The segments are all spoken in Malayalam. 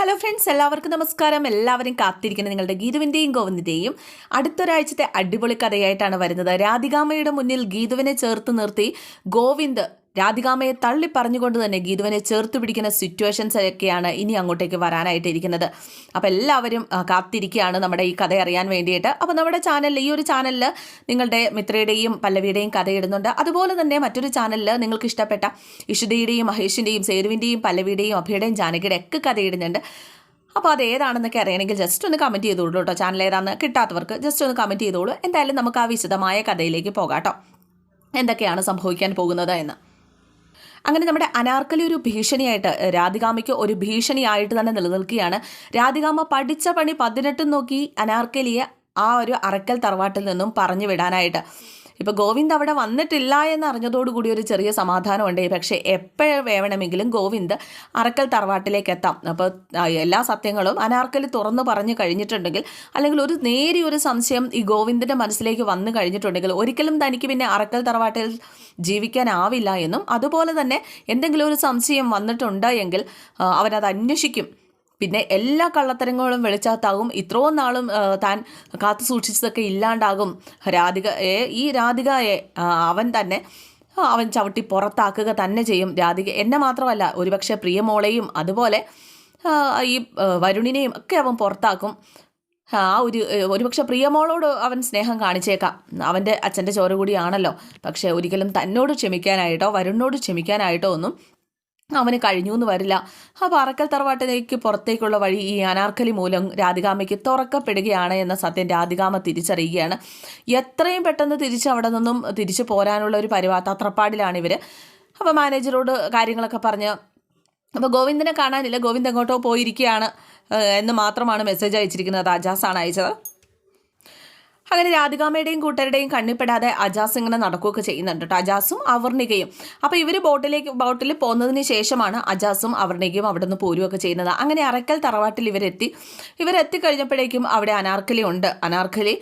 ഹലോ ഫ്രണ്ട്സ് എല്ലാവർക്കും നമസ്കാരം. എല്ലാവരും കാത്തിരിക്കുന്ന നിങ്ങളുടെ ഗീതുവിന്റെയും ഗോവിന്ദിന്റെയും അടുത്തൊരാഴ്ചത്തെ അടിപൊളി കഥയായിട്ടാണ് വരുന്നത്. രാധികാമ്മയുടെ മുന്നിൽ ഗീതുവിനെ ചേർത്ത് നിർത്തി ഗോവിന്ദ് രാധികാമ്മയെ തള്ളി പറഞ്ഞുകൊണ്ട് തന്നെ ഗീതുവിനെ ചേർത്ത് പിടിക്കുന്ന സിറ്റുവേഷൻസ് ഒക്കെയാണ് ഇനി അങ്ങോട്ടേക്ക് വരാനായിട്ട് ഇരിക്കുന്നത് അപ്പോൾ എല്ലാവരും കാത്തിരിക്കുകയാണ് നമ്മുടെ ഈ കഥ അറിയാൻ വേണ്ടിയിട്ട്. അപ്പോൾ നമ്മുടെ ചാനലിൽ ഈ ഒരു ചാനലിൽ നിങ്ങളുടെ മിത്രയുടെയും പല്ലവിയുടെയും കഥ ഇടുന്നുണ്ട്. അതുപോലെ തന്നെ മറ്റൊരു ചാനലിൽ നിങ്ങൾക്ക് ഇഷ്ടപ്പെട്ട ഇഷുദയുടെയും മഹേഷിന്റെയും സേരുവിന്റെയും പല്ലവിയുടെയും അഭയുടെയും ജാനകിയുടെ ഒക്കെ കഥ ഇടുന്നുണ്ട്. അപ്പോൾ അത് ഏതാണെന്നൊക്കെ അറിയണമെങ്കിൽ ജസ്റ്റ് ഒന്ന് കമന്റ് ചെയ്തോളൂ കേട്ടോ. ചാനൽ ഏതാണെന്ന് കിട്ടാത്തവർക്ക് ജസ്റ്റ് ഒന്ന് കമന്റ് ചെയ്തോളൂ. എന്തായാലും നമുക്ക് ആ വിശദമായ കഥയിലേക്ക് പോകാം കേട്ടോ. എന്തൊക്കെയാണ് സംഭവിക്കാൻ പോകുന്നത് എന്ന്. അങ്ങനെ നമ്മുടെ അനാർക്കലി ഒരു ഭീഷണിയായിട്ട് രാധികാമയ്ക്ക് ഒരു ഭീഷണിയായിട്ട് തന്നെ നിലനിൽക്കുകയാണ്. രാധികാമ പഠിച്ച പണി പതിനെട്ടും നോക്കി അനാർക്കലിയെ ആ ഒരു അറക്കൽ തറവാട്ടിൽ നിന്നും പറഞ്ഞു വിടാനായിട്ട്. ഇപ്പോൾ ഗോവിന്ദ് അവിടെ വന്നിട്ടില്ല എന്ന് അറിഞ്ഞതോടുകൂടി ഒരു ചെറിയ സമാധാനമുണ്ട്. പക്ഷേ എപ്പോൾ വേണമെങ്കിലും ഗോവിന്ദ് അറക്കൽ തറവാട്ടിലേക്ക് എത്താം. അപ്പോൾ എല്ലാ സത്യങ്ങളും അനാർക്കൽ തുറന്നു പറഞ്ഞു കഴിഞ്ഞിട്ടുണ്ടെങ്കിൽ അല്ലെങ്കിൽ ഒരു നേരിയ ഒരു സംശയം ഈ ഗോവിന്ദിന്റെ മനസ്സിലേക്ക് വന്നു കഴിഞ്ഞിട്ടുണ്ടെങ്കിൽ ഒരിക്കലും തനിക്ക് പിന്നെ അറക്കൽ തറവാട്ടിൽ ജീവിക്കാനാവില്ല എന്നും അതുപോലെ തന്നെ എന്തെങ്കിലും ഒരു സംശയം വന്നിട്ടുണ്ട് എങ്കിൽ അവനത് അന്വേഷിക്കും. പിന്നെ എല്ലാ കള്ളത്തരങ്ങളും വെളിച്ചാത്താകും ഇത്രയും നാളും താൻ കാത്തു സൂക്ഷിച്ചതൊക്കെ ഇല്ലാണ്ടാകും. രാധിക ഈ രാധികയെ അവൻ തന്നെ അവൻ ചവിട്ടി പുറത്താക്കുക തന്നെ ചെയ്യും. രാധിക എന്നെ മാത്രമല്ല ഒരുപക്ഷെ പ്രിയമോളെയും അതുപോലെ ഈ വരുണിനെയും ഒക്കെ അവൻ പുറത്താക്കും. ആ ഒരു ഒരുപക്ഷെ പ്രിയമോളോട് അവൻ സ്നേഹം കാണിച്ചേക്കാം. അവന്റെ അച്ഛന്റെ ചോര കൂടിയാണല്ലോ. പക്ഷേ ഒരിക്കലും തന്നോട് ക്ഷമിക്കാനായിട്ടോ വരുണിനോട് ക്ഷമിക്കാനായിട്ടോ ഒന്നും അവന് കഴിഞ്ഞു എന്ന് വരില്ല. ആ പറക്കൽ തറവാട്ടിലേക്ക് പുറത്തേക്കുള്ള വഴി ഈ അനാർക്കലി മൂലം രാധികാമയ്ക്ക് തുറക്കപ്പെടുകയാണ് എന്ന സത്യം രാധികാമ തിരിച്ചറിയുകയാണ്. എത്രയും പെട്ടെന്ന് തിരിച്ച് അവിടെ നിന്നും തിരിച്ചു പോരാനുള്ള ഒരു പരിവാ തത്രപ്പാടിലാണ് ഇവർ അപ്പോൾ മാനേജറോട് കാര്യങ്ങളൊക്കെ പറഞ്ഞ് അപ്പോൾ ഗോവിന്ദനെ കാണാനില്ല ഗോവിന്ദ് എങ്ങോട്ടോ പോയിരിക്കുകയാണ് എന്ന് മാത്രമാണ് മെസ്സേജ് അയച്ചിരിക്കുന്നത്. അജാസാണ് അയച്ചത്. അങ്ങനെ രാധികാമ്മയുടെയും കൂട്ടരുടെയും കണ്ണിപ്പെടാതെ അജാസ് ഇങ്ങനെ നടക്കുകയൊക്കെ ചെയ്യുന്നുണ്ട് കേട്ടോ. അജാസും അവർണികയും. അപ്പോൾ ഇവർ ബോട്ടിലേക്ക് ബോട്ടിൽ പോകുന്നതിന് ശേഷമാണ് അജാസും അവർണികയും അവിടെ നിന്ന് പോരുകയൊക്കെ ചെയ്യുന്നത്. അങ്ങനെ അറക്കൽ തറവാട്ടിൽ ഇവരെത്തി. ഇവരെത്തിക്കഴിഞ്ഞപ്പോഴേക്കും അവിടെ അനാർക്കലി ഉണ്ട്. അനാർക്കലി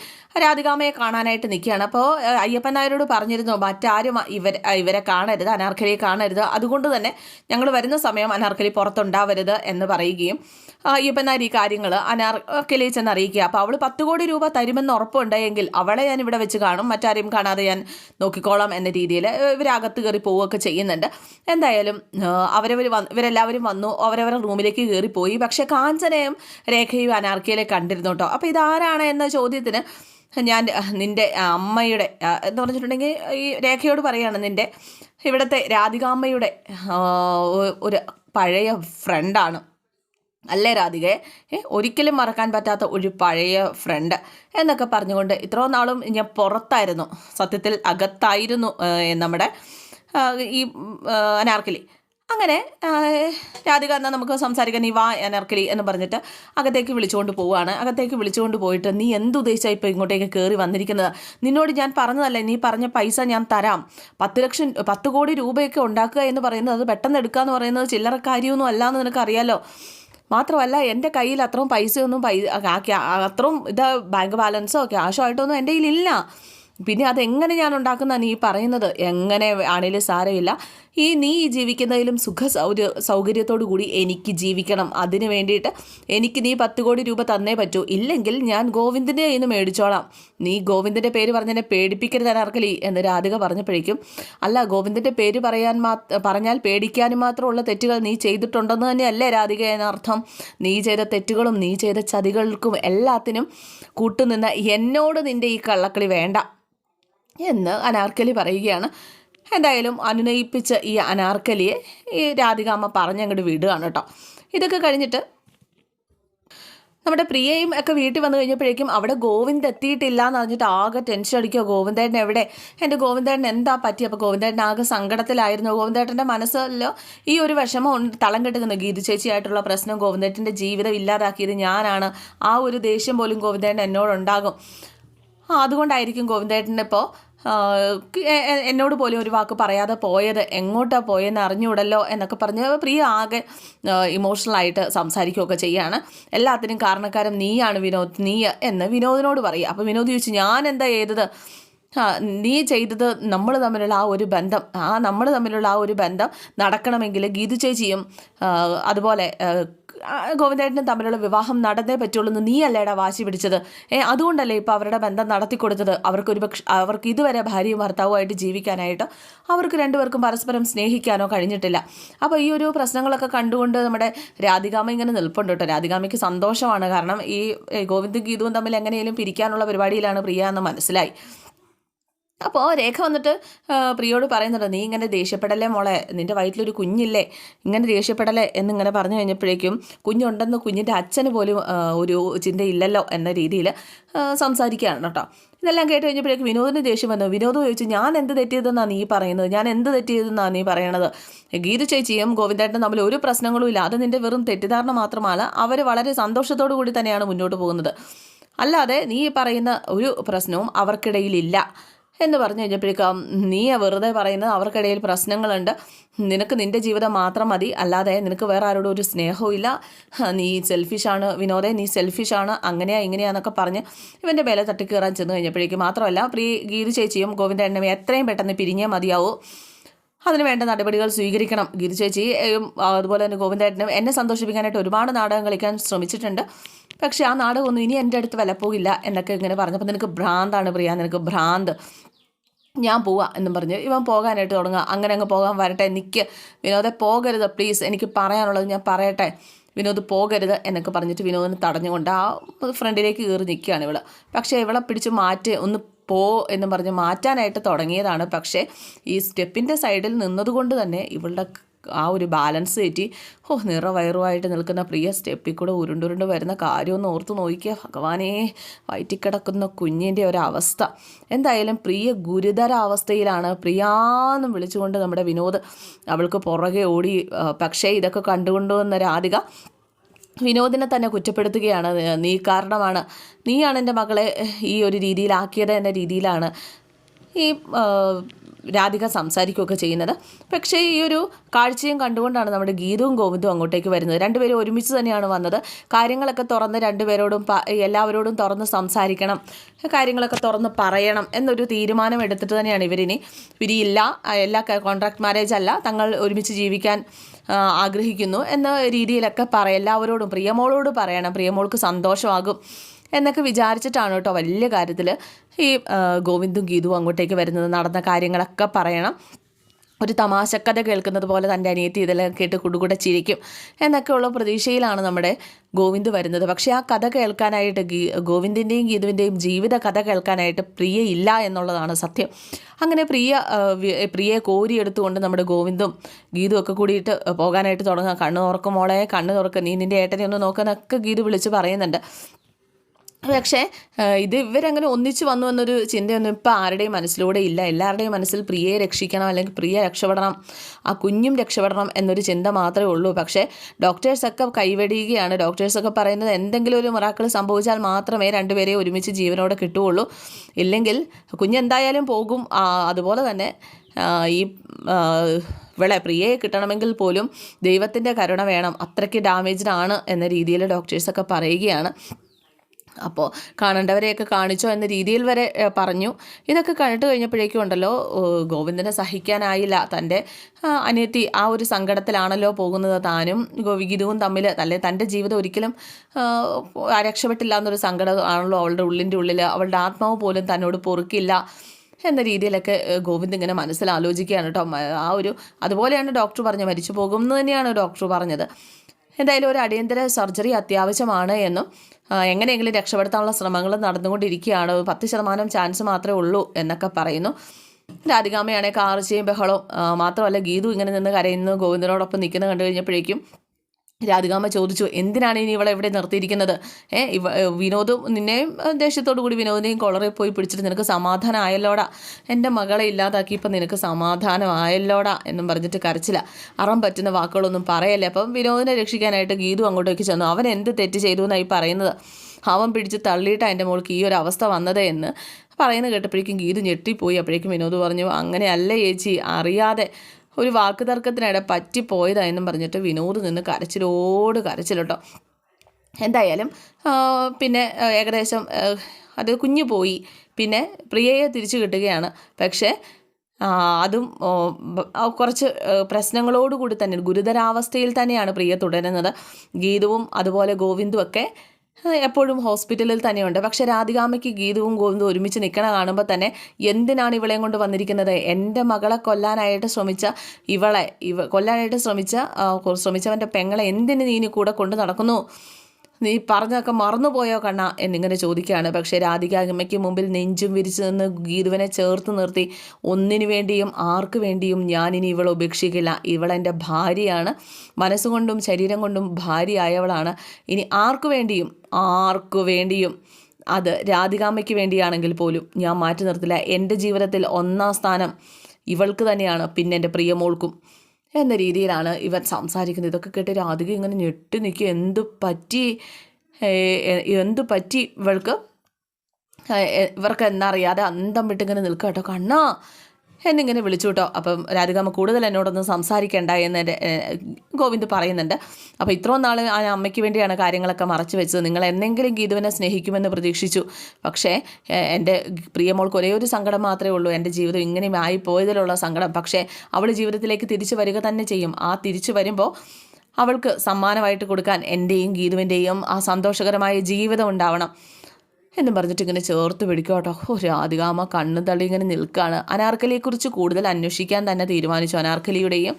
രാധികാമയെ കാണാനായിട്ട് നിൽക്കുകയാണ്. അപ്പോൾ അയ്യപ്പൻ നായരോട് പറഞ്ഞിരുന്നു മറ്റാരും ഇവർ ഇവരെ കാണരുത് അനാർക്കലിയെ കാണരുത്. അതുകൊണ്ട് തന്നെ ഞങ്ങൾ വരുന്ന സമയം അനാർക്കലി പുറത്തുണ്ടാവരുത് എന്ന് പറയുകയും അയ്യപ്പൻ നായർ ഈ കാര്യങ്ങൾ അനാർക്കലിയെ ചെന്ന് അറിയിക്കുക അപ്പോൾ അവൾ പത്ത് കോടി രൂപ തരുമെന്ന് ഉറപ്പുണ്ടെങ്കിൽ അവളെ ഞാൻ ഇവിടെ വെച്ച് കാണും. മറ്റാരെയും കാണാതെ ഞാൻ നോക്കിക്കോളാം എന്ന രീതിയിൽ ഇവരകത്ത് കയറി പോവുകയൊക്കെ ചെയ്യുന്നുണ്ട്. എന്തായാലും അവരവർ വന്ന് ഇവരെല്ലാവരും വന്നു അവരവരുടെ റൂമിലേക്ക് കയറി പോയി പക്ഷേ കാഞ്ചനയും രേഖയും അനാർക്കിയിലെ കണ്ടിരുന്നു കേട്ടോ. അപ്പോൾ ഇതാരാണ് എന്ന ചോദ്യത്തിന് ഞാൻ നിന്റെ അമ്മയുടെ എന്ന് പറഞ്ഞിട്ടുണ്ടെങ്കിൽ ഈ രേഖയോട് പറയാണ് നിന്റെ ഇവിടുത്തെ രാധികാമ്മയുടെ ഒരു പഴയ ഫ്രണ്ടാണ് അല്ലേ രാധികയെ ഏ ഒരിക്കലും മറക്കാൻ പറ്റാത്ത ഒരു പഴയ ഫ്രണ്ട് എന്നൊക്കെ പറഞ്ഞുകൊണ്ട് ഇത്രയും നാളും ഞാൻ പുറത്തായിരുന്നു. സത്യത്തിൽ അകത്തായിരുന്നു നമ്മുടെ ഈ അനാർക്കലി. അങ്ങനെ രാധിക എന്നാൽ നമുക്ക് സംസാരിക്കാൻ നീ വാ അനർക്കലി എന്ന് പറഞ്ഞിട്ട് അകത്തേക്ക് വിളിച്ചുകൊണ്ട് പോവുകയാണ്. അകത്തേക്ക് വിളിച്ചുകൊണ്ട് പോയിട്ട് നീ എന്തുദ്ദേശിച്ചാണ് ഇപ്പോൾ ഇങ്ങോട്ടേക്ക് കയറി വന്നിരിക്കുന്നത്? നിന്നോട് ഞാൻ പറഞ്ഞതല്ലേ നീ പറഞ്ഞ പൈസ ഞാൻ തരാം. പത്ത് ലക്ഷം പത്ത് കോടി രൂപയൊക്കെ ഉണ്ടാക്കുക എന്ന് പറയുന്നത് അത് പെട്ടെന്ന് എടുക്കുക എന്ന് പറയുന്നത് ചില്ലറ കാര്യമൊന്നും അല്ല എന്ന് നിനക്കറിയാലോ? മാത്രമല്ല എന്റെ കയ്യിൽ അത്രയും പൈസയൊന്നും പൈ ആ- അത്രയും ഇത് ബാങ്ക് ബാലൻസോ ക്യാഷോ ആയിട്ടൊന്നും എന്റെ കയ്യിലില്ല പിന്നെ അതെങ്ങനെ ഞാൻ ഉണ്ടാക്കുന്ന നീ പറയുന്നത് എങ്ങനെ ആണേലും സാരമില്ല. ഈ നീ ജീവിക്കുന്നതിലും സുഖ സൗര്യ സൗകര്യത്തോടു കൂടി എനിക്ക് ജീവിക്കണം. അതിന് വേണ്ടിയിട്ട് എനിക്ക് നീ പത്ത് കോടി രൂപ തന്നേ പറ്റൂ. ഇല്ലെങ്കിൽ ഞാൻ ഗോവിന്ദിന്റെ കയ്യിൽ നിന്ന് മേടിച്ചോളാം. നീ ഗോവിന്ദിന്റെ പേര് പറഞ്ഞതിനെ പേടിപ്പിക്കരുത് അനർക്കലി എന്ന് രാധിക പറഞ്ഞപ്പോഴേക്കും അല്ല ഗോവിന്ദിന്റെ പേര് പറയാൻ മാ പറഞ്ഞാൽ പേടിക്കാനും മാത്രമുള്ള തെറ്റുകൾ നീ ചെയ്തിട്ടുണ്ടെന്ന് തന്നെയല്ലേ രാധിക എന്നർത്ഥം. നീ ചെയ്ത തെറ്റുകളും നീ ചെയ്ത ചതികൾക്കും എല്ലാത്തിനും കൂട്ടുനിന്ന എന്നോട് നിന്റെ ഈ കള്ളക്കളി വേണ്ട. എന്ന് അനാർക്കലി പറയുകയാണ്. എന്തായാലും അനുനയിപ്പിച്ച ഈ അനാർക്കലിയെ ഈ രാധികാമ്മ പറഞ്ഞങ്ങോട്ട് വിടുകയാണ് കേട്ടോ. ഇതൊക്കെ കഴിഞ്ഞിട്ട് നമ്മുടെ പ്രിയയും ഒക്കെ വീട്ടിൽ വന്നു കഴിഞ്ഞപ്പോഴേക്കും അവിടെ ഗോവിന്ദ് എത്തിയിട്ടില്ല എന്ന് പറഞ്ഞിട്ട് ആകെ ടെൻഷൻ അടിക്കുക. ഗോവിന്ദേട്ടൻ എവിടെ? എന്റെ ഗോവിന്ദേട്ടൻ എന്താ പറ്റി? അപ്പോൾ ഗോവിന്ദേട്ടൻ ആകെ സങ്കടത്തിലായിരുന്നു. ഗോവിന്ദേട്ടന്റെ മനസ്സിലോ ഈ ഒരു വിഷമം തളം കെട്ടുന്നു ഗീതു ചേച്ചിയായിട്ടുള്ള പ്രശ്നം ഗോവിന്ദേട്ടന്റെ ജീവിതം ഇല്ലാതാക്കിയത് ഞാനാണ്. ആ ഒരു ദേഷ്യം പോലും ഗോവിന്ദേട്ടൻ എന്നോടുണ്ടാകും. അതുകൊണ്ടായിരിക്കും ഗോവിന്ദേട്ടൻ ഇപ്പോൾ എന്നോട് പോലും ഒരു വാക്ക് പറയാതെ പോയത് എങ്ങോട്ടാണ് പോയെന്ന് അറിഞ്ഞൂടല്ലോ എന്നൊക്കെ പറഞ്ഞ് പ്രിയ ആകെ ഇമോഷണലായിട്ട് സംസാരിക്കുകയൊക്കെ ചെയ്യാണ്. എല്ലാത്തിനും കാരണക്കാരൻ നീയാണ് വിനോദ് നീ എന്ന് വിനോദിനോട് പറയുക അപ്പോൾ വിനോദ് ചോദിച്ചു ഞാൻ എന്താ ചെയ്തത് നീ ചെയ്തത് നമ്മൾ തമ്മിലുള്ള ആ ഒരു ബന്ധം ആ നമ്മൾ തമ്മിലുള്ള ആ ഒരു ബന്ധം നടക്കണമെങ്കിൽ ഗീതു ചേച്ചിയും അതുപോലെ ഗോവിന്ദേട്ടനും തമ്മിലുള്ള വിവാഹം നടന്നേ പറ്റുള്ളൂ എന്ന് നീ അല്ലേടാ വാശി പിടിച്ചത്? ഏ അതുകൊണ്ടല്ലേ ഇപ്പോൾ അവരുടെ ബന്ധം നടത്തി കൊടുത്തത് അവർക്ക് ഒരു പക്ഷെ അവർക്ക് ഇതുവരെ ഭാര്യയും ഭർത്താവുമായിട്ട് ജീവിക്കാനായിട്ട് അവർക്ക് രണ്ടുപേർക്കും പരസ്പരം സ്നേഹിക്കാനോ കഴിഞ്ഞിട്ടില്ല. അപ്പോൾ ഈ ഒരു പ്രശ്നങ്ങളൊക്കെ കണ്ടുകൊണ്ട് നമ്മുടെ രാധികാമ ഇങ്ങനെ നിൽപ്പുണ്ട് കേട്ടോ. രാധികാമയ്ക്ക് സന്തോഷമാണ്. കാരണം ഈ ഗോവിന്ദും ഗീതുവും തമ്മിൽ എങ്ങനെയും പിരിക്കാനുള്ള പരിപാടിയിലാണ് പ്രിയ എന്ന് മനസ്സിലായി. അപ്പോൾ രേഖ വന്നിട്ട് പ്രിയോട് പറയുന്നുണ്ട് നീ ഇങ്ങനെ ദേഷ്യപ്പെടലേ മോളെ? നിന്റെ വയറ്റിലൊരു കുഞ്ഞില്ലേ? ഇങ്ങനെ ദേഷ്യപ്പെടലേ എന്നിങ്ങനെ പറഞ്ഞു കഴിഞ്ഞപ്പോഴേക്കും കുഞ്ഞുണ്ടെന്ന് കുഞ്ഞിന്റെ അച്ഛന് പോലും ഒരു ചിന്തയില്ലല്ലോ എന്ന രീതിയിൽ സംസാരിക്കുകയാണ് കേട്ടോ. ഇതെല്ലാം കേട്ട് കഴിഞ്ഞപ്പോഴേക്കും വിനോദിന് ദേഷ്യം വന്നു. വിനോദ് ചോദിച്ചു ഞാൻ എന്ത് തെറ്റിയതെന്നാണ് നീ പറയുന്നത്? ഞാൻ എന്ത് തെറ്റിയതെന്നാണ് നീ പറയണത്? ഗീത ചേച്ചിയും ഗോവിന്ദേട്ടനും തമ്മിൽ ഒരു പ്രശ്നങ്ങളും ഇല്ല. അത് നിന്റെ വെറും തെറ്റിദ്ധാരണ മാത്രമാണ് അവർ വളരെ സന്തോഷത്തോടു കൂടി തന്നെയാണ് മുന്നോട്ട് പോകുന്നത്. അല്ലാതെ നീ പറയുന്ന ഒരു പ്രശ്നവും അവർക്കിടയിലില്ല. എന്ന് പറഞ്ഞു കഴിഞ്ഞപ്പോഴേക്കും നീ വെറുതെ പറയുന്നത് അവർക്കിടയിൽ പ്രശ്നങ്ങളുണ്ട്. നിനക്ക് നിന്റെ ജീവിതം മാത്രം മതി. അല്ലാതെ നിനക്ക് വേറെ ആരോടും ഒരു സ്നേഹവും ഇല്ല. നീ സെൽഫിഷാണ് വിനോദേ നീ സെൽഫിഷാണ് അങ്ങനെയാ ഇങ്ങനെയാന്നൊക്കെ പറഞ്ഞ് ഇവന്റെ മേലെ തട്ടിക്കേറാൻ ചെന്ന് കഴിഞ്ഞപ്പോഴേക്കും മാത്രമല്ല പ്രിയ ഗീതു ചേച്ചിയും ഗോവിന്ദ എണ്ണയും എത്രയും പെട്ടെന്ന് പിരിഞ്ഞേ മതിയാവൂ. അതിന് വേണ്ട നടപടികൾ സ്വീകരിക്കണം. ഗിരിചേച്ചി അതുപോലെ തന്നെ ഗോവിന്ദേട്ടനും എന്നെ സന്തോഷിപ്പിക്കാനായിട്ട് ഒരുപാട് നാടകം കളിക്കാൻ ശ്രമിച്ചിട്ടുണ്ട്. പക്ഷേ ആ നാടകമൊന്നും ഇനി എന്റെ അടുത്ത് വിലപ്പോകില്ല എന്നൊക്കെ ഇങ്ങനെ പറഞ്ഞപ്പോൾ നിനക്ക് ഭ്രാന്താണ് പ്രിയ നിനക്ക് ഭ്രാന്ത്. ഞാൻ പോവാ എന്നും പറഞ്ഞ് ഇവൻ പോകാനായിട്ട് തുടങ്ങുക. അങ്ങനെ അങ്ങ് പോകാൻ വരട്ടെ. നിൽക്ക് വിനോദെ പോകരുത്. പ്ലീസ് എനിക്ക് പറയാനുള്ളത് ഞാൻ പറയട്ടെ. വിനോദ് പോകരുത് എന്നൊക്കെ പറഞ്ഞിട്ട് വിനോദിനെ തടഞ്ഞുകൊണ്ട് ആ ഫ്രണ്ടിലേക്ക് കയറി നിൽക്കുകയാണ് ഇവൾ. പക്ഷേ ഇവളെ പിടിച്ച് മാറ്റി ഒന്ന് പോ എന്ന് പറഞ്ഞ് മാറ്റാനായിട്ട് തുടങ്ങിയതാണ്. പക്ഷേ ഈ സ്റ്റെപ്പിന്റെ സൈഡിൽ നിന്നതുകൊണ്ട് തന്നെ ഇവളുടെ ആ ഒരു ബാലൻസ് തെറ്റി. ഓ നിറവയറുമായിട്ട് നിൽക്കുന്ന പ്രിയ സ്റ്റെപ്പിൽ കൂടെ ഉരുണ്ടുരുണ്ട് വരുന്ന കാര്യമൊന്ന് ഓർത്ത് നോക്കിയ ഭഗവാനേ വയറ്റിക്കിടക്കുന്ന കുഞ്ഞിന്റെ ഒരവസ്ഥ എന്തായാലും പ്രിയ ഗുരുതര അവസ്ഥയിലാണ്. പ്രിയാന്നും വിളിച്ചുകൊണ്ട് നമ്മുടെ വിനോദ് അവൾക്ക് പുറകെ ഓടി പക്ഷേ ഇതൊക്കെ കണ്ടുകൊണ്ടുവന്ന രാധിക വിനോദിനെ തന്നെ കുറ്റപ്പെടുത്തുകയാണ് നീ കാരണമാണ്. നീയാണ് എന്റെ മകളെ ഈ ഒരു രീതിയിലാക്കിയത് എന്ന രീതിയിലാണ്. ഈ രാധിക സംസാരിക്കുകയൊക്കെ ചെയ്യുന്നത്. പക്ഷേ ഈ ഒരു കാഴ്ചയും കണ്ടുകൊണ്ടാണ് നമ്മുടെ ഗീതവും ഗോവിന്ദും അങ്ങോട്ടേക്ക് വരുന്നത്. രണ്ടുപേരും ഒരുമിച്ച് തന്നെയാണ് വന്നത്. കാര്യങ്ങളൊക്കെ തുറന്ന് രണ്ടുപേരോടും എല്ലാവരോടും തുറന്ന് സംസാരിക്കണം കാര്യങ്ങളൊക്കെ തുറന്ന് പറയണം എന്നൊരു തീരുമാനം എടുത്തിട്ട് തന്നെയാണ് ഇവരിനി. പിരിയില്ല എല്ലാ കോൺട്രാക്ട് മാരേജ് അല്ല തങ്ങൾ ഒരുമിച്ച് ജീവിക്കാൻ ആഗ്രഹിക്കുന്നു എന്ന രീതിയിലൊക്കെ പറ എല്ലാവരോടും പ്രിയമോളോട് പറയണം. പ്രിയമോൾക്ക് സന്തോഷമാകും. എന്നൊക്കെ വിചാരിച്ചിട്ടാണ് കേട്ടോ വലിയ കാര്യത്തിൽ ഈ ഗോവിന്ദും ഗീതുവും അങ്ങോട്ടേക്ക് വരുന്നത് നടന്ന കാര്യങ്ങളൊക്കെ പറയണം. ഒരു തമാശക്കഥ കേൾക്കുന്നത് പോലെ തന്റെ അനിയത്തി ഇതെല്ലാം കേട്ട് കുടുകൂടെ ചിരിക്കും എന്നൊക്കെയുള്ള പ്രതീക്ഷയിലാണ് നമ്മുടെ ഗോവിന്ദ് വരുന്നത്. പക്ഷേ ആ കഥ കേൾക്കാനായിട്ട് ഗീ ഗോവിന്ദിന്റെയും ഗീതുവിന്റെയും ജീവിത കഥ കേൾക്കാനായിട്ട് പ്രിയ ഇല്ല എന്നുള്ളതാണ് സത്യം. അങ്ങനെ പ്രിയ പ്രിയയെ കോരിയെടുത്തുകൊണ്ട് നമ്മുടെ ഗോവിന്ദും ഗീതും ഒക്കെ കൂടിയിട്ട് പോകാനായിട്ട് തുടങ്ങുക. കണ്ണ് തുറക്കും മോളെ കണ്ണ് തുറക്കും നീ നിന്റെ ഏട്ടനെ ഒന്ന് നോക്കാനൊക്കെ ഗീതു വിളിച്ച് പറയുന്നുണ്ട്. പക്ഷേ ഇത് ഇവരങ്ങനെ ഒന്നിച്ച് വന്നു എന്നൊരു ചിന്തയൊന്നും ഇപ്പം ആരുടെയും മനസ്സിലൂടെ ഇല്ല. എല്ലാവരുടെയും മനസ്സിൽ പ്രിയയെ രക്ഷിക്കണം അല്ലെങ്കിൽ പ്രിയ രക്ഷപ്പെടണം ആ കുഞ്ഞും രക്ഷപ്പെടണം എന്നൊരു ചിന്ത മാത്രമേ ഉള്ളൂ. പക്ഷേ ഡോക്ടേഴ്സൊക്കെ കൈവെടിയുകയാണ്. ഡോക്ടേഴ്സൊക്കെ പറയുന്നത് എന്തെങ്കിലും ഒരു മുറാക്കൾ സംഭവിച്ചാൽ മാത്രമേ രണ്ടുപേരെ ഒരുമിച്ച് ജീവനോടെ കിട്ടുകയുള്ളൂ. ഇല്ലെങ്കിൽ കുഞ്ഞെന്തായാലും പോകും. അതുപോലെ തന്നെ ഈ വിള പ്രിയയെ കിട്ടണമെങ്കിൽ പോലും ദൈവത്തിന്റെ കരുണ വേണം. അത്രയ്ക്ക് ഡാമേജ്ഡ് ആണ് എന്ന രീതിയിൽ ഡോക്ടേഴ്സൊക്കെ പറയുകയാണ്. അപ്പോൾ കാണേണ്ടവരെയൊക്കെ കാണിച്ചോ എന്ന രീതിയിൽ വരെ പറഞ്ഞു. ഇതൊക്കെ കണ്ടിട്ട് കഴിഞ്ഞപ്പോഴേക്കും ഉണ്ടല്ലോ ഗോവിന്ദനെ സഹിക്കാനായില്ല. തന്റെ അനിയത്തി ആ ഒരു സങ്കടത്തിലാണല്ലോ പോകുന്നത് താനും. ഗോവിഗീതവും തമ്മിൽ അല്ലെ തന്റെ ജീവിതം ഒരിക്കലും രക്ഷപ്പെട്ടില്ല എന്നൊരു സങ്കടം ആണല്ലോ അവളുടെ ഉള്ളിന്റെ ഉള്ളിൽ അവളുടെ ആത്മാവ് പോലും തന്നോട് പൊറുക്കില്ല എന്ന രീതിയിലൊക്കെ ഗോവിന്ദ് ഇങ്ങനെ മനസ്സിൽ ആലോചിക്കുകയാണ് കേട്ടോ ആ ഒരു അതുപോലെയാണ് ഡോക്ടർ പറഞ്ഞത് മരിച്ചു പോകുമെന്ന് തന്നെയാണ് ഡോക്ടർ പറഞ്ഞത്. എന്തായാലും ഒരു അടിയന്തര സർജറി അത്യാവശ്യമാണ് എന്നും എങ്ങനെയെങ്കിലും രക്ഷപ്പെടുത്താനുള്ള ശ്രമങ്ങൾ നടന്നുകൊണ്ടിരിക്കുകയാണ്. പത്ത് ശതമാനം ചാൻസ് മാത്രമേ ഉള്ളൂ എന്നൊക്കെ പറയുന്നു. രാധികാമ്മയാണെങ്കിൽ കാർച്ചയും ബഹളവും മാത്രമല്ല ഗീതു ഇങ്ങനെ നിന്ന് കരയുന്നു. ഗോവിന്ദനോടൊപ്പം നിൽക്കുന്നത് കണ്ടു കഴിഞ്ഞപ്പോഴേക്കും രാധികാമ്മ ചോദിച്ചു എന്തിനാണ് ഇനി ഇവളെ ഇവിടെ നിർത്തിയിരിക്കുന്നത്? ഏ ഇവ വിനോദും നിന്നെയും ദേഷ്യത്തോടു കൂടി വിനോദിനെയും കൊളറിൽ പോയി പിടിച്ചിട്ട് നിനക്ക് സമാധാനം ആയല്ലോടാ എന്റെ മകളെ ഇല്ലാതാക്കി ഇപ്പം നിനക്ക് സമാധാനം ആയല്ലോടാ എന്നും പറഞ്ഞിട്ട് കരച്ചില്ല അറം പറ്റുന്ന വാക്കുകളൊന്നും പറയല്ലേ? അപ്പം വിനോദിനെ രക്ഷിക്കാനായിട്ട് ഗീതു അങ്ങോട്ടേക്ക് ചെന്നു. അവൻ എന്ത് തെറ്റ് ചെയ്തു എന്നായി പറയുന്നത്? അവൻ പിടിച്ച് തള്ളിയിട്ടാണ് എന്റെ മോൾക്ക് ഈ ഒരു അവസ്ഥ വന്നത്? എന്ന് പറയുന്നത് കേട്ടപ്പോഴേക്കും ഗീതു ഞെട്ടിപ്പോയി. അപ്പോഴേക്കും വിനോദ് പറഞ്ഞു അങ്ങനെയല്ല ചേച്ചി അറിയാതെ ഒരു വാക്ക് തർക്കത്തിനിടെ പറ്റിപ്പോയതായെന്നും പറഞ്ഞിട്ട് വിനോദ് നിന്ന് കരച്ചിലോട് കരച്ചിലോട്ടോ. എന്തായാലും പിന്നെ ഏകദേശം അത് കുഞ്ഞു പോയി. പിന്നെ പ്രിയയെ തിരിച്ചു കിട്ടുകയാണ്. പക്ഷേ അതും കുറച്ച് പ്രശ്നങ്ങളോടുകൂടി തന്നെ ഗുരുതരാവസ്ഥയിൽ തന്നെയാണ് പ്രിയ തുടരുന്നത്. ഗീതുവും അതുപോലെ ഗോവിന്ദും ഒക്കെ എപ്പോഴും ഹോസ്പിറ്റലിൽ തന്നെയുണ്ട്. പക്ഷെ രാധികാമയ്ക്ക് ഗീതവും ഗോവിന്ദും ഒരുമിച്ച് നിൽക്കണ കാണുമ്പോൾ തന്നെ എന്തിനാണ് ഇവളെയും കൊണ്ട് വന്നിരിക്കുന്നത്? എന്റെ മകളെ കൊല്ലാനായിട്ട് ശ്രമിച്ച ഇവളെ ഇവ കൊല്ലാനായിട്ട് ശ്രമിച്ച ശ്രമിച്ചവന്റെ പെങ്ങളെ എന്തിന് നീ കൂടെ കൊണ്ട് നടക്കുന്നു? നീ പറഞ്ഞൊക്കെ മറന്നുപോയോ കണ്ണ? എന്നിങ്ങനെ ചോദിക്കുകയാണ്. പക്ഷേ രാധിക അമ്മയ്ക്ക് മുമ്പിൽ നെഞ്ചും വിരിച്ചു നിന്ന് ഗീതുവിനെ ചേർത്ത് നിർത്തി. ഒന്നിനു വേണ്ടിയും ആർക്ക് വേണ്ടിയും ഞാനിനി ഇവളെ ഉപേക്ഷിക്കില്ല. ഇവളെന്റെ ഭാര്യയാണ്. മനസ്സുകൊണ്ടും ശരീരം കൊണ്ടും ഭാര്യയായവളാണ്. ഇനി ആർക്കു വേണ്ടിയും? ആർക്കു വേണ്ടിയും? അത് രാധികാമ്മയ്ക്ക് വേണ്ടിയാണെങ്കിൽ പോലും ഞാൻ മാറ്റി നിർത്തില്ല. എന്റെ ജീവിതത്തിൽ ഒന്നാം സ്ഥാനം ഇവൾക്ക് തന്നെയാണ്. പിന്നെ എന്റെ പ്രിയമോൾക്കും എന്ന രീതിയിലാണ് ഇവൻ സംസാരിക്കുന്നത്. ഇതൊക്കെ കേട്ട് രാധിക ഇങ്ങനെ ഞെട്ടി നിൽക്കുക. എന്തു പറ്റി? എന്തു പറ്റി ഇവൾക്ക്? ഇവർക്ക് എന്താ അറിയാതെ അന്തം വിട്ടിങ്ങനെ നിൽക്കുക കേട്ടോ. കണ്ണാ എന്നിങ്ങനെ വിളിച്ചു കേട്ടോ അപ്പം രാധികാമ്മ കൂടുതൽ എന്നോടൊന്നും സംസാരിക്കേണ്ട എന്ന് ഗോവിന്ദ് പറയുന്നുണ്ട്. അപ്പോൾ ഇത്രയും നാൾ ആ അമ്മയ്ക്ക് വേണ്ടിയാണ് കാര്യങ്ങളൊക്കെ മറച്ചു വെച്ചത്. നിങ്ങൾ എന്നെങ്കിലും ഗീതുവിനെ സ്നേഹിക്കുമെന്ന് പ്രതീക്ഷിച്ചു. പക്ഷേ എന്റെ പ്രിയമോൾക്ക് ഒരേ ഒരു സങ്കടം മാത്രമേ ഉള്ളൂ. എന്റെ ജീവിതം ഇങ്ങനെ ആയി പോയതിലുള്ള സങ്കടം. പക്ഷേ അവൾ ജീവിതത്തിലേക്ക് തിരിച്ചു വരിക തന്നെ ചെയ്യും. ആ തിരിച്ചു വരുമ്പോൾ അവൾക്ക് സമ്മാനമായിട്ട് കൊടുക്കാൻ എന്റെയും ഗീതുവിന്റെയും ആ സന്തോഷകരമായ ജീവിതം ഉണ്ടാവണം. എന്നും പറഞ്ഞിട്ട് ഇങ്ങനെ ചേർത്ത് പിടിക്കും കേട്ടോ. ഓ രാധികാമ്മ കണ്ണു തള്ളി ഇങ്ങനെ നിൽക്കുകയാണ് അനാർക്കലിയെക്കുറിച്ച് കൂടുതൽ അന്വേഷിക്കാൻ തന്നെ തീരുമാനിച്ചു. അനാർക്കലിയുടെയും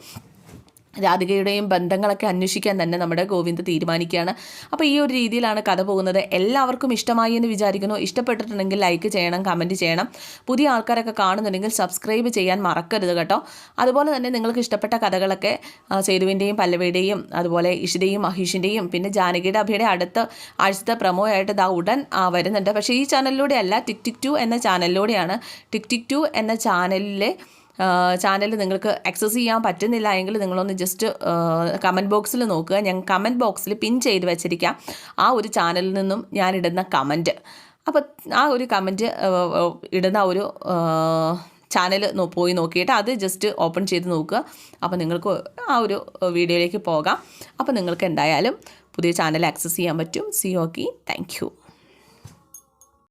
രാധികയുടെയും ബന്ധങ്ങളൊക്കെ അന്വേഷിക്കാൻ തന്നെ നമ്മുടെ ഗോവിന്ദ് തീരുമാനിക്കുകയാണ്. അപ്പോൾ ഈ ഒരു രീതിയിലാണ് കഥ പോകുന്നത്. എല്ലാവർക്കും ഇഷ്ടമായി എന്ന് വിചാരിക്കുന്നു. ഇഷ്ടപ്പെട്ടിട്ടുണ്ടെങ്കിൽ ലൈക്ക് ചെയ്യണം കമന്റ് ചെയ്യണം. പുതിയ ആൾക്കാരൊക്കെ കാണുന്നുണ്ടെങ്കിൽ സബ്സ്ക്രൈബ് ചെയ്യാൻ മറക്കരുത് കേട്ടോ. അതുപോലെ തന്നെ നിങ്ങൾക്ക് ഇഷ്ടപ്പെട്ട കഥകളൊക്കെ സേതുവിന്റെയും പല്ലവിയുടെയും അതുപോലെ ഇഷിതയും മഹീഷിന്റെയും പിന്നെ ജാനകിയുടെ അഭയുടെ അടുത്ത ആഴ്ചത്തെ പ്രമോ ആയിട്ട് ദാ ഉടൻ വരുന്നുണ്ട്. പക്ഷേ ഈ ചാനലിലൂടെ അല്ല ടിക് ടിക് ടു എന്ന ചാനലിലൂടെയാണ് ടിക് ടിക് ടു എന്ന ചാനലിലെ ചാനൽ നിങ്ങൾക്ക് ആക്സസ് ചെയ്യാൻ പറ്റുന്നില്ല എങ്കിൽ നിങ്ങളൊന്ന് ജസ്റ്റ് കമന്റ് ബോക്സിൽ നോക്കുക. ഞാൻ കമന്റ് ബോക്സിൽ പിൻ ചെയ്ത് വെച്ചിരിക്കാം. ആ ഒരു ചാനലിൽ നിന്നും ഞാൻ ഇടുന്ന കമന്റ് അപ്പോൾ ആ ഒരു കമന്റ് ഇടുന്ന ഒരു ചാനൽ പോയി നോക്കിയിട്ട് അത് ജസ്റ്റ് ഓപ്പൺ ചെയ്ത് നോക്കുക. അപ്പോൾ നിങ്ങൾക്ക് ആ ഒരു വീഡിയോയിലേക്ക് പോകാം. അപ്പോൾ നിങ്ങൾക്ക് എന്തായാലും പുതിയ ചാനൽ ആക്സസ് ചെയ്യാൻ പറ്റും. C okay thank